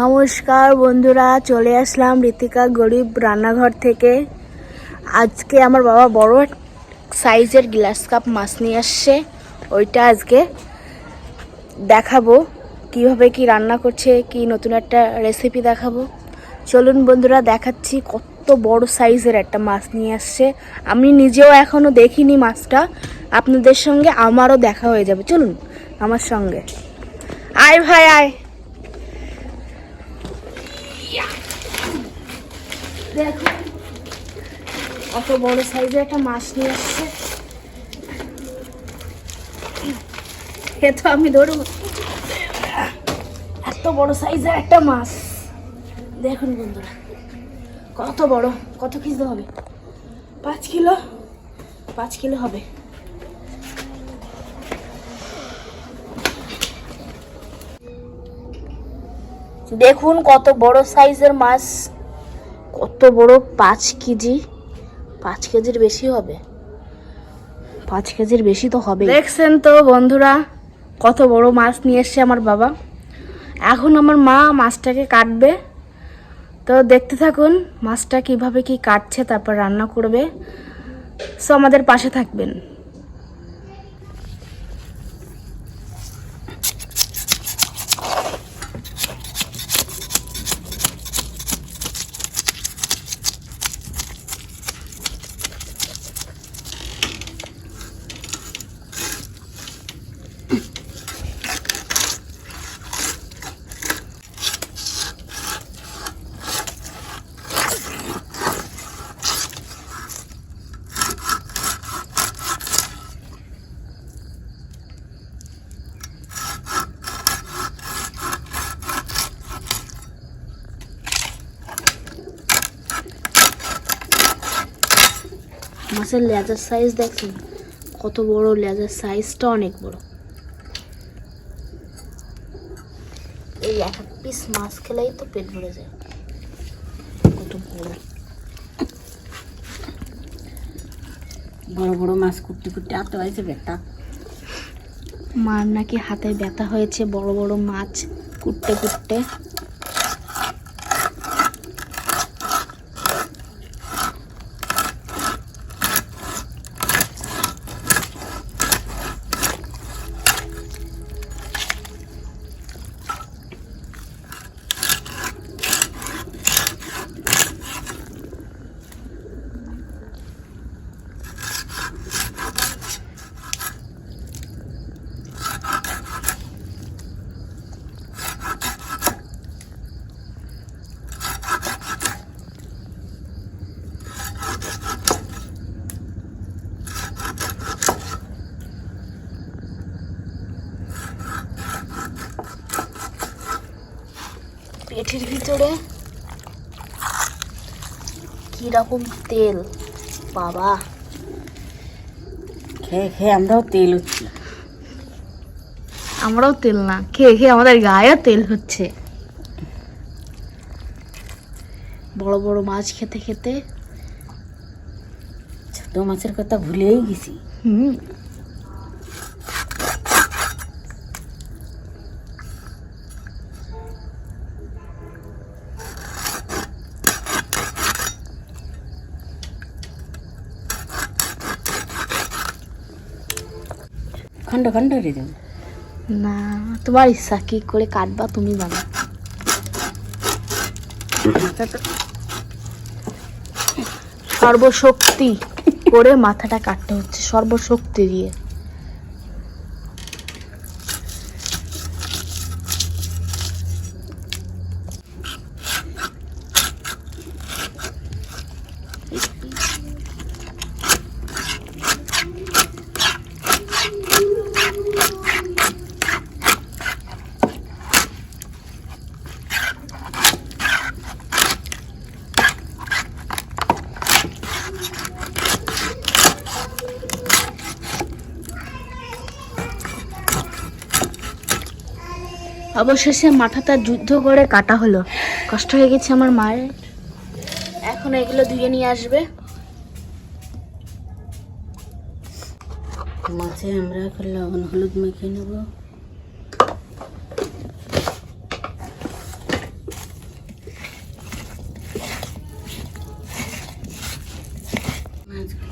নমস্কার বন্ধুরা, চলে আসলাম ঋতিকা গরিব রান্নাঘর থেকে। আজকে আমার বাবা বড় সাইজের গ্লাস কাপ মাছ নিয়ে আসছে। ওইটা আজকে দেখাবো, কীভাবে কি রান্না করছে, কি নতুন একটা রেসিপি দেখাবো। চলুন বন্ধুরা, দেখাচ্ছি কত বড় সাইজের একটা মাছ নিয়ে আসছে। আমি নিজেও এখনও দেখিনি মাছটা, আপনাদের সঙ্গে আমারও দেখা হয়ে যাবে। চলুন, আমার সঙ্গে। আয় ভাই, আয়। দেখো। অত বড় সাইজের একটা মাছ নিয়ে আসছে। এ তো আমি ধরব। এত বড় সাইজের একটা মাছ। দেখুন বন্ধুরা, কত বড়, কত কেজি হবে? পাঁচ কিলো পাঁচ কিলো হবে। দেখুন কত বড় সাইজের মাছ। কত বড় পাঁচ কেজি। পাঁচ কেজির বেশি হবে। পাঁচ কেজির বেশি তো হবে দেখছেন তো বন্ধুরা, কত বড় মাছ নিয়ে এসছে আমার বাবা। এখন আমার মা মাছটাকে কাটবে। তো দেখতে থাকুন মাছটা কীভাবে কি কাটছে, তারপর রান্না করবে। সো আমাদের পাশে থাকবেন। মাছের লেজার সাইজ দেখছেন কত বড় লেজার সাইজটা অনেক বড়। এই এক এক পিস মাছ খেলেই তো পেট ভরে যায়। কত বড়। বড় বড় মাছ কুটতে কুটতে আতে হয়েছে বেটা মার নাকি হাতে ব্যথা হয়েছে, বড় বড় মাছ কুটতে কুটতে। পেটের ভিতরে? কীরকম তেল? বাবা। খেয়ে খেয়ে আমরাও তেল হচ্ছি। আমরাও তেল না খেয়ে খেয়ে আমাদের গায়েও তেল হচ্ছে। বড় বড় মাছ খেতে খেতে ছোট মাছের কথা ভুলেই গেছি। হুম। খন্ড খন্ড হয়ে যাবে না, তোমার ইচ্ছা কি করে কাটবা তুমি বলো। সর্বশক্তি করে মাথাটা কাটতে হচ্ছে, সর্বশক্তি দিয়ে। অবশেষে মাথাটা যুদ্ধ করে কাটা হলো। কষ্ট হয়ে গেছে আমার মায়ের। এখন এগুলো ধুয়ে নিয়ে আসবে। মাছে আমরা এখন লবণ, হলুদ মেখে নেব। মাছগুলো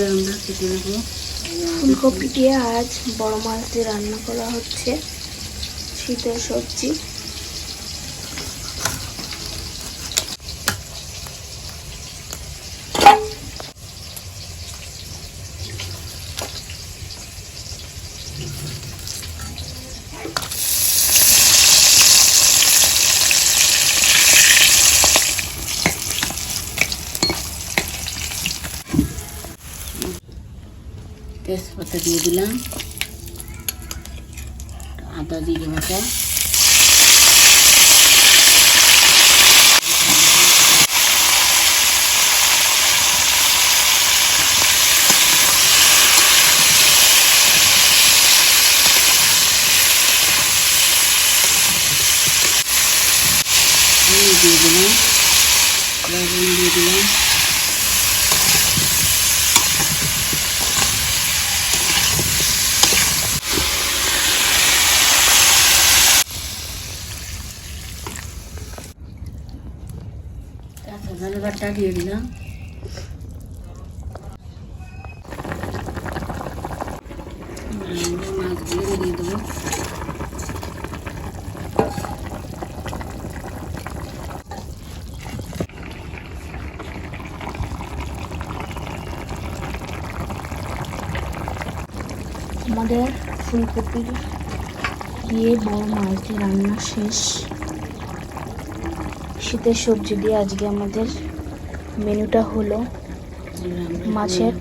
ফুলকপিটা আমরা কেটে নেব। ফুলকপি দিয়ে আজ বড় মাছ দিয়ে রান্না করা হচ্ছে। শীতের সবজি। তেজপাতা দিয়ে দিলাম আদা জিরে বাটা হলুদ দিয়ে দিলাম লবণ দিয়ে দিলাম ঝালবাটা দিয়ে দিলাম। আমাদের ফুলকপির দিয়ে বড় মাছ রান্না শেষ। শীতের সবজি দিয়ে আজকে আমাদের মেনুটা হলো মাছের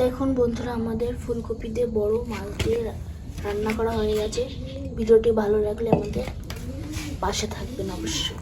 দেখুন বন্ধুরা, আমাদের ফুলকপি দিয়ে বড় মাছ দিয়ে রান্না করা হয়ে গেছে। ভিডিওটি ভালো লাগলে আমাদের পাশে থাকবেন অবশ্যই।